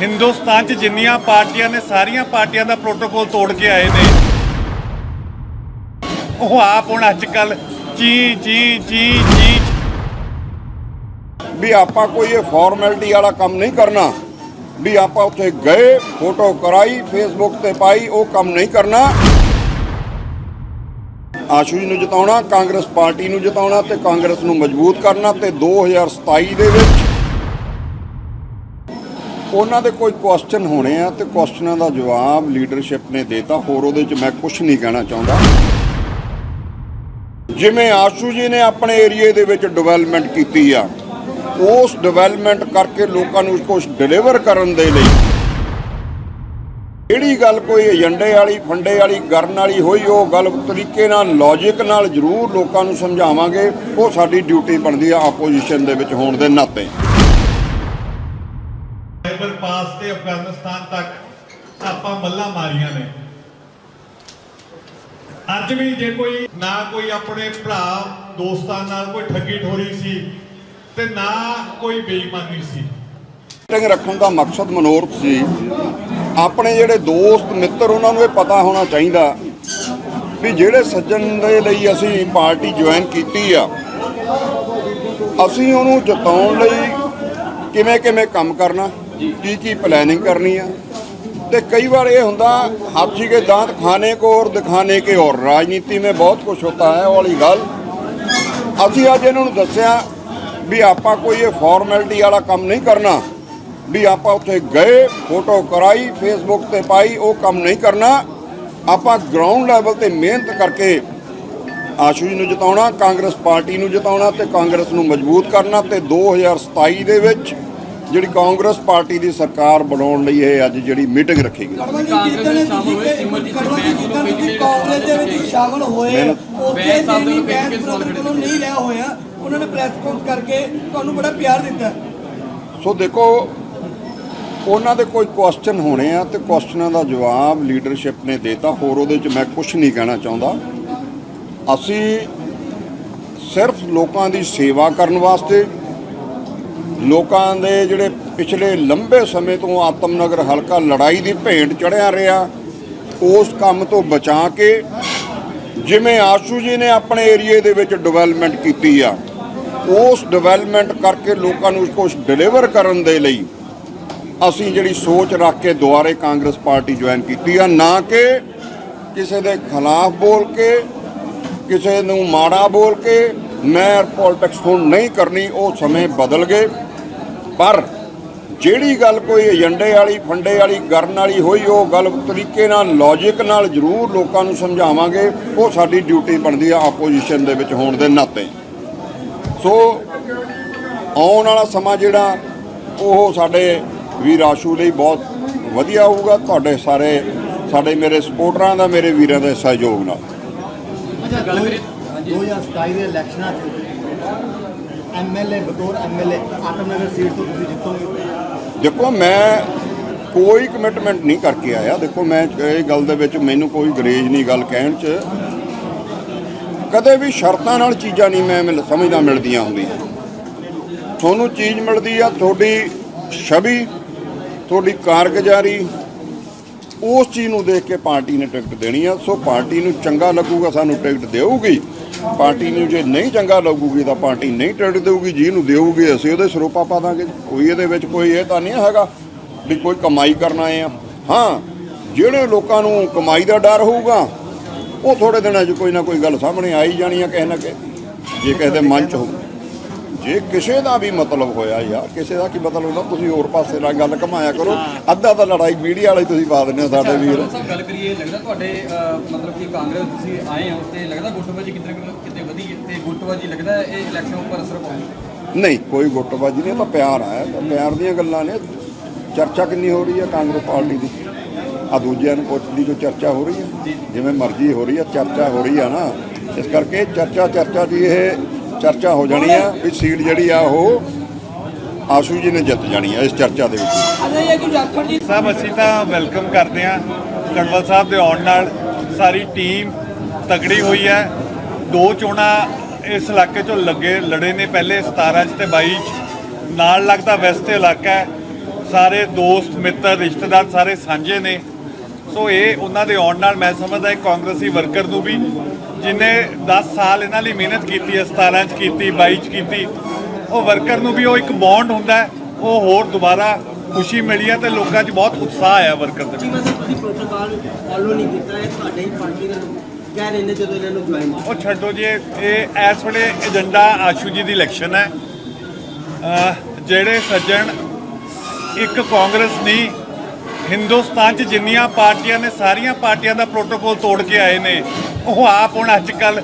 ਹਿੰਦੁਸਤਾਨ 'ਚ ਜਿੰਨੀਆਂ ਪਾਰਟੀਆਂ ਨੇ, ਸਾਰੀਆਂ ਪਾਰਟੀਆਂ ਦਾ ਪ੍ਰੋਟੋਕੋਲ ਤੋੜ ਕੇ ਆਏ ਨੇ। ਉਹ ਆਪ ਹੁਣ ਅੱਜ ਕੱਲ ਜੀ ਜੀ ਜੀ ਜੀ। ਵੀ ਆਪਾਂ ਕੋਈ ਇਹ ਫਾਰਮੈਲਿਟੀ ਵਾਲਾ ਕੰਮ ਨਹੀਂ ਕਰਨਾ। ਵੀ ਆਪਾਂ ਉੱਥੇ ਗਏ ਫੋਟੋ ਕਰਾਈ ਫੇਸਬੁੱਕ ਤੇ ਪਾਈ, ਉਹ ਕੰਮ ਨਹੀਂ ਕਰਨਾ। ਆਸ਼ੂ ਜੀ ਨੂੰ ਜਿਤਾਉਣਾ, ਕਾਂਗਰਸ ਪਾਰਟੀ ਨੂੰ ਜਿਤਾਉਣਾ ਤੇ ਕਾਂਗਰਸ ਨੂੰ ਮਜ਼ਬੂਤ ਕਰਨਾ ਤੇ 2027 ਦੇ ਵਿੱਚ ਉਹਨਾਂ ਦੇ ਕੋਈ ਕੁਐਸਚਨ ਹੋਣੇ ਆ ਤੇ ਕੁਐਸਚਨਾਂ ਦਾ ਜਵਾਬ ਲੀਡਰਸ਼ਿਪ ਨੇ ਦੇਤਾ। ਹੋਰ ਉਹਦੇ 'ਚ ਮੈਂ ਕੁਝ ਨਹੀਂ ਕਹਿਣਾ ਚਾਹੁੰਦਾ। ਜਿਵੇਂ ਆਸ਼ੂ ਜੀ ਨੇ ਆਪਣੇ ਏਰੀਏ ਦੇ ਵਿੱਚ ਡਿਵੈਲਪਮੈਂਟ ਕੀਤੀ ਆ, ਉਸ ਡਿਵੈਲਪਮੈਂਟ ਕਰਕੇ ਲੋਕਾਂ ਨੂੰ ਕੁਝ ਡਿਲੀਵਰ ਕਰਨ ਦੇ ਲਈ ਜਿਹੜੀ ਗੱਲ ਕੋਈ ਏਜੰਡੇ ਵਾਲੀ, ਫੰਡੇ ਵਾਲੀ, ਕਰਨ ਵਾਲੀ ਹੋਈ, ਉਹ ਗੱਲ ਤਰੀਕੇ ਨਾਲ ਲੌਜੀਕ ਨਾਲ ਜ਼ਰੂਰ ਲੋਕਾਂ ਨੂੰ ਸਮਝਾਵਾਂਗੇ। ਉਹ ਸਾਡੀ ਡਿਊਟੀ ਬਣਦੀ ਆ ਆਪੋਜੀਸ਼ਨ ਦੇ ਵਿੱਚ ਹੋਣ ਦੇ ਨਾਤੇ। ਤੇ ਅਫਗਾਨਿਸਤਾਨ ਤੱਕ ਆਪਾਂ ਮੱਲਾਂ ਮਾਰੀਆਂ ਨੇ। ਅੱਜ ਵੀ ਜੇ ਕੋਈ ਨਾ ਕੋਈ ਆਪਣੇ ਭਰਾ, ਦੋਸਤਾਂ ਨਾਲ ਕੋਈ ਠੱਗੀ ਠੋਰੀ ਸੀ ਤੇ ਨਾ ਕੋਈ ਬੇਈਮਾਨੀ ਸੀ। ਮੀਟਿੰਗ ਰੱਖਣ ਦਾ ਮਕਸਦ ਮਨੋਰਥ ਸੀ। ਆਪਣੇ ਜਿਹੜੇ ਦੋਸਤ, ਮਿੱਤਰ, ਉਹਨਾਂ ਨੂੰ ਇਹ ਪਤਾ ਹੋਣਾ ਚਾਹੀਦਾ ਵੀ ਜਿਹੜੇ ਸੱਜਣ ਦੇ ਲਈ ਅਸੀਂ ਪਾਰਟੀ ਜੁਆਇਨ ਕੀਤੀ ਆ, ਅਸੀਂ ਉਹਨੂੰ ਜਿਤਾਉਣ ਲਈ ਕਿਵੇਂ ਕਿਵੇਂ ਕੰਮ ਕਰਨਾ। ਕੀ ਕੀ ਪਲੈਨਿੰਗ ਕਰਨੀ ਆ? ਤੇ ਕਈ ਵਾਰ ਇਹ ਹੁੰਦਾ, ਹਾਥੀ ਕੇ ਦਾंत ਖਾਣੇ ਕੋ ਔਰ ਦਿਖਾਣੇ ਕੇ ਔਰ। ਰਾਜਨੀਤੀ ਮੇਂ ਬਹੁਤ ਕੁਝ ਹੋਤਾ ਹੈ ਵਾਲੀ ਗੱਲ। ਅਸੀਂ ਅੱਜ ਇਹਨਾਂ ਨੂੰ ਦੱਸਿਆ ਵੀ ਆਪਾਂ ਕੋਈ ਇਹ ਫਾਰਮੈਲਿਟੀ ਵਾਲਾ ਕੰਮ ਨਹੀਂ ਕਰਨਾ। ਵੀ ਆਪਾਂ ਉੱਥੇ ਗਏ ਫੋਟੋ ਕਰਾਈ ਫੇਸਬੁੱਕ ਤੇ ਪਾਈ, ਉਹ ਕੰਮ ਨਹੀਂ ਕਰਨਾ। ਆਪਾਂ ਗਰਾਊਂਡ ਲੈਵਲ ਤੇ ਮਿਹਨਤ ਕਰਕੇ ਆਸ਼ੂ ਜੀ ਨੂੰ ਜਿਤਾਉਣਾ, ਕਾਂਗਰਸ ਪਾਰਟੀ ਨੂੰ ਜਿਤਾਉਣਾ ਤੇ ਕਾਂਗਰਸ ਨੂੰ ਮਜ਼ਬੂਤ ਕਰਨਾ ਤੇ 2027 ਦੇ ਵਿੱਚ ਜਿਹੜੀ ਕਾਂਗਰਸ ਪਾਰਟੀ ਦੀ ਸਰਕਾਰ ਬਣਾਉਣ ਲਈ ਇਹ ਅੱਜ ਜਿਹੜੀ ਮੀਟਿੰਗ ਰੱਖੀ ਗਈ। ਕੜਵਾ ਜੀ ਜਿੱਦਣ ਤੁਸੀਂ ਕੜਵਾ ਜੀ ਜਿੱਦਣ ਤੁਸੀਂ ਕਾਂਗਰਸ ਦੇ ਵਿੱਚ ਸ਼ਾਮਲ ਹੋਏ। ਉੱਥੇ ਜਿਹੜੀ ਬੈਂਕ ਪ੍ਰੋਟੋਕੋਲ ਨਹੀਂ ਲਿਆ ਹੋਇਆ ਉਹਨਾਂ ਨੇ ਪ੍ਰੈਸ ਕਾਨਫਰੰਸ ਕਰਕੇ ਤੁਹਾਨੂੰ ਬੜਾ ਪਿਆਰ ਦਿੱਤਾ। ਸੋ ਦੇਖੋ ਉਹਨਾਂ ਦੇ ਕੋਈ ਕੁਐਸਚਨ ਹੋਣੇ ਆ ਤੇ ਕੁਐਸਚਨਾਂ ਦਾ ਜਵਾਬ ਲੀਡਰਸ਼ਿਪ ਨੇ ਦੇਤਾ ਹੋਰ ਉਹਦੇ 'ਚ ਮੈਂ ਕੁਝ ਨਹੀਂ ਕਹਿਣਾ ਚਾਹੁੰਦਾ। ਅਸੀਂ ਸਿਰਫ ਲੋਕਾਂ ਦੀ ਸੇਵਾ ਕਰਨ ਵਾਸਤੇ ਲੋਕਾਂ ਦੇ ਜਿਹੜੇ ਪਿਛਲੇ ਲੰਬੇ ਸਮੇਂ ਤੋਂ ਆਤਮਨਗਰ ਹਲਕਾ ਲੜਾਈ ਦੀ ਭੇਂਟ ਚੜਿਆ ਰਿਹਾ, ਉਸ ਕੰਮ ਤੋਂ ਬਚਾ ਕੇ ਜਿਵੇਂ ਆਸ਼ੂ ਜੀ ਨੇ ਆਪਣੇ ਏਰੀਏ ਦੇ ਵਿੱਚ ਡਿਵੈਲਪਮੈਂਟ ਕੀਤੀ ਆ, ਉਸ ਡਿਵੈਲਪਮੈਂਟ ਕਰਕੇ ਲੋਕਾਂ ਨੂੰ ਕੁਝ ਡਿਲੀਵਰ ਕਰਨ ਦੇ ਲਈ ਅਸੀਂ ਜਿਹੜੀ ਸੋਚ ਰੱਖ ਕੇ ਦੁਆਰੇ ਕਾਂਗਰਸ ਪਾਰਟੀ ਜੁਆਇਨ ਕੀਤੀ ਆ, ਨਾ ਕਿ ਕਿਸੇ ਦੇ ਖਿਲਾਫ ਬੋਲ ਕੇ, ਕਿਸੇ ਨੂੰ ਮਾੜਾ ਬੋਲ ਕੇ, ਮੈਂ ਪੋਲਿਟਿਕਸ ਹੁਣ ਨਹੀਂ ਕਰਨੀ, ਉਹ ਸਮੇਂ ਬਦਲ ਗਏ। ਪਰ ਜਿਹੜੀ ਗੱਲ ਕੋਈ ਏਜੰਡੇ ਵਾਲੀ, ਫੰਡੇ ਵਾਲੀ, ਕਰਨ ਵਾਲੀ ਹੋਈ, ਉਹ ਗੱਲ ਤਰੀਕੇ ਨਾਲ ਲੌਜੀਕ ਨਾਲ ਜ਼ਰੂਰ ਲੋਕਾਂ ਨੂੰ ਸਮਝਾਵਾਂਗੇ। ਉਹ ਸਾਡੀ ਡਿਊਟੀ ਬਣਦੀ ਆ ਆਪੋਜੀਸ਼ਨ ਦੇ ਵਿੱਚ ਹੋਣ ਦੇ ਨਾਤੇ। ਸੋ ਆਉਣ ਵਾਲਾ ਸਮਾਂ ਜਿਹੜਾ, ਉਹ ਸਾਡੇ ਵੀਰ ਆਸ਼ੂ ਲਈ ਬਹੁਤ ਵਧੀਆ ਹੋਊਗਾ। ਤੁਹਾਡੇ ਸਾਰੇ, ਸਾਡੇ ਮੇਰੇ ਸਪੋਰਟਰਾਂ ਦਾ, ਮੇਰੇ ਵੀਰਾਂ ਦੇ ਸਹਿਯੋਗ ਨਾਲ। 2027 ਦੇ ਇਲੈਕਸ਼ਨਾਂ 'ਚ ਐਮਐਲਏ ਬਤੌਰ ਐਮਐਲਏ ਆਤਮਨਗਰ ਸੀਟ ਤੋਂ ਤੁਸੀਂ ਜਿੱਤੋਗੇ? ਦੇਖੋ, ਮੈਂ ਕੋਈ ਕਮਿਟਮੈਂਟ ਨਹੀਂ ਕਰਕੇ ਆਇਆ। ਦੇਖੋ, ਮੈਂ ਇਹ ਗੱਲ ਦੇ ਵਿੱਚ ਮੈਨੂੰ ਕੋਈ ਗਰੇਜ ਨਹੀਂ ਗੱਲ ਕਹਿਣ 'ਚ। ਕਦੇ ਵੀ ਸ਼ਰਤਾਂ ਨਾਲ ਚੀਜ਼ਾਂ ਨਹੀਂ ਮੈਂ ਮਿਲ- ਸਮਝਦਾ ਮਿਲਦੀਆਂ ਹੁੰਦੀਆਂ। ਤੁਹਾਨੂੰ ਚੀਜ਼ ਮਿਲਦੀ ਆ, ਤੁਹਾਡੀ ਛਵੀ, ਤੁਹਾਡੀ ਕਾਰਗੁਜ਼ਾਰੀ, ਉਸ ਚੀਜ਼ ਨੂੰ ਦੇਖ ਕੇ ਪਾਰਟੀ ਨੇ ਟਿਕਟ ਦੇਣੀ ਆ। ਸੋ ਪਾਰਟੀ ਨੂੰ ਚੰਗਾ ਲੱਗੂਗਾ, ਸਾਨੂੰ ਟਿਕਟ ਦੇਊਗੀ। ਪਾਰਟੀ ਨੂੰ ਜੇ ਨਹੀਂ ਚੰਗਾ ਲੱਗੂਗੀ ਤਾਂ ਪਾਰਟੀ ਨਹੀਂ ਟਿਕਟ ਦੇਊਗੀ, ਜਿਹਨੂੰ ਦੇਊਗੀ ਅਸੀਂ ਉਹਦੇ ਸਰੋਪਾ ਪਾ ਦਾਂਗੇ। ਕੋਈ ਇਹਦੇ ਵਿੱਚ ਕੋਈ ਇਹ ਤਾਂ ਨਹੀਂ ਹੈਗਾ ਵੀ ਕੋਈ ਕਮਾਈ ਕਰਨਾ ਆਏ ਆ। ਹਾਂ, ਜਿਹੜੇ ਲੋਕਾਂ ਨੂੰ ਕਮਾਈ ਦਾ ਡਰ ਹੋਊਗਾ, ਉਹ ਥੋੜੇ ਦਿਨਾਂ 'ਚ ਕੋਈ ਨਾ ਕੋਈ ਗੱਲ ਸਾਹਮਣੇ ਆਈ ਜਾਣੀ ਆ, ਕਿਸੇ ਨਾ ਕਿਸੇ ਜੇ ਕਿਸੇ ਦੇ ਮਨ 'ਚ ਹੋਊ। ਜੇ ਕਿਸੇ ਦਾ ਵੀ ਮਤਲਬ ਹੋਇਆ ਯਾਰ ਕਿਸੇ ਦਾ ਕੀ ਮਤਲਬ ਹੁੰਦਾ ਤੁਸੀਂ ਹੋਰ ਪਾਸੇ ਨਾਲ ਗੱਲ ਘਮਾਇਆ ਕਰੋ। ਅੱਧਾ ਤਾਂ ਲੜਾਈ ਮੀਡੀਆ ਵਾਲੇ ਤੁਸੀਂ ਪਾ ਦਿੰਦੇ ਹੋ ਸਾਡੇ ਵੀਰ। ਸਾਹਿਬ ਗੱਲ ਕਰੀਏ ਲੱਗਦਾ ਤੁਹਾਡੇ ਮਤਲਬ ਕਿ ਕਾਂਗਰਸ ਤੁਸੀਂ ਆਏ ਹੋ ਤੇ ਲੱਗਦਾ ਗੁੱਟਬਾਜੀ ਕਿਤੇ ਕਿਤੇ ਵਧੀ ਹੈ? ਤੇ ਗੁੱਟਬਾਜੀ ਲੱਗਦਾ ਇਹ ਇਲੈਕਸ਼ਨ ਉੱਪਰ ਅਸਰ ਪਾਉਂਦੀ ਨਹੀਂ ਕੋਈ ਗੁੱਟਬਾਜੀ ਨਹੀਂ ਤਾਂ ਪਿਆਰ ਆ ਪਿਆਰ ਦੀਆਂ ਗੱਲਾਂ ਨੇ। ਚਰਚਾ ਕਿੰਨੀ ਹੋ ਰਹੀ ਹੈ ਕਾਂਗਰਸ ਪਾਰਟੀ ਦੀ? ਆ ਦੂਜਿਆਂ ਨੂੰ ਪੁੱਛਦੀ ਜੋ ਚਰਚਾ ਹੋ ਰਹੀ ਹੈ। ਜਿਵੇਂ ਮਰਜ਼ੀ ਹੋ ਰਹੀ ਹੈ ਚਰਚਾ ਹੋ ਰਹੀ ਆ ਨਾ। ਇਸ ਕਰਕੇ ਚਰਚਾ ਚਰਚਾ ਦੀ ਇਹ ਚਰਚਾ ਹੋ ਜਾਣੀ ਆ ਵੀ ਸੀਟ ਜਿਹੜੀ ਆ ਉਹ ਆਸ਼ੂ ਜੀ ਨੇ ਜਿੱਤ ਜਾਣੀ ਆ ਇਸ ਚਰਚਾ ਦੇ ਵਿੱਚ। ਸਾਹਿਬ ਅਸੀਂ ਤਾਂ ਵੈਲਕਮ ਕਰਦੇ ਹਾਂ ਕਣਵਲ ਸਾਹਿਬ ਦੇ ਆਉਣ ਨਾਲ। ਸਾਰੀ ਟੀਮ ਤਗੜੀ ਹੋਈ ਹੈ। ਦੋ ਚੋਣਾਂ ਇਸ ਇਲਾਕੇ ਚੋਂ ਲੱਗੇ ਲੜੇ ਨੇ ਪਹਿਲੇ 17 ਚ ਤੇ 22 ਚ। ਨਾਲ ਲੱਗਦਾ ਵੈਸਟ ਇਲਾਕਾ ਹੈ। ਸਾਰੇ ਦੋਸਤ ਮਿੱਤਰ ਰਿਸ਼ਤੇਦਾਰ ਸਾਰੇ ਸਾਂਝੇ ਨੇ। ਸੋ ਇਹ ਉਹਨਾਂ ਦੇ ਆਉਣ ਨਾਲ ਮੈਂ ਸਮਝਦਾ ਇੱਕ ਕਾਂਗਰਸੀ ਵਰਕਰ ਨੂੰ ਵੀ, ਜਿਨੇ 10 ਸਾਲ ਇਹਨਾਂ ਲਈ ਮਿਹਨਤ ਕੀਤੀ ਹੈ 17 ਚ ਕੀਤੀ 22 ਚ ਕੀਤੀ, ਉਹ ਵਰਕਰ ਨੂੰ ਵੀ ਉਹ ਇੱਕ ਬੌਂਡ ਹੁੰਦਾ ਉਹ ਹੋਰ ਦੁਬਾਰਾ ਖੁਸ਼ੀ ਮਿਲੀ ਹੈ ਤੇ ਲੋਕਾਂ 'ਚ ਬਹੁਤ ਉਤਸ਼ਾਹ ਆਇਆ ਵਰਕਰ ਦੇ ਵਿੱਚ। ਤੁਸੀਂ ਪ੍ਰੋਟੋਕਾਲ ਫਾਲੋ ਨਹੀਂ ਕੀਤਾ ਇਹ ਤੁਹਾਡੇ ਹੀ ਪਾਰਟੀ ਦੇ ਕਹਿ ਰਹੇ ਨੇ ਜਦੋਂ ਇਹਨਾਂ ਨੂੰ ਜੁਆਇਨ ਉਹ ਛੱਡੋ ਜੀ, ਇਹ ਇਸ ਵੇਲੇ ਏਜੰਡਾ ਆਸ਼ੂ ਜੀ ਦੀ ਇਲੈਕਸ਼ਨ ਹੈ ਜਿਹੜੇ ਸੱਜਣ, ਇੱਕ ਕਾਂਗਰਸ ਨਹੀਂ ਹਿੰਦੁਸਤਾਨ 'ਚ ਜਿੰਨੀਆਂ ਪਾਰਟੀਆਂ ਨੇ, ਸਾਰੀਆਂ ਪਾਰਟੀਆਂ ਦਾ ਪ੍ਰੋਟੋਕੋਲ ਤੋੜ ਕੇ ਆਏ ਨੇ। ਉਹ ਆਪ ਹੁਣ ਅੱਜ ਕੱਲ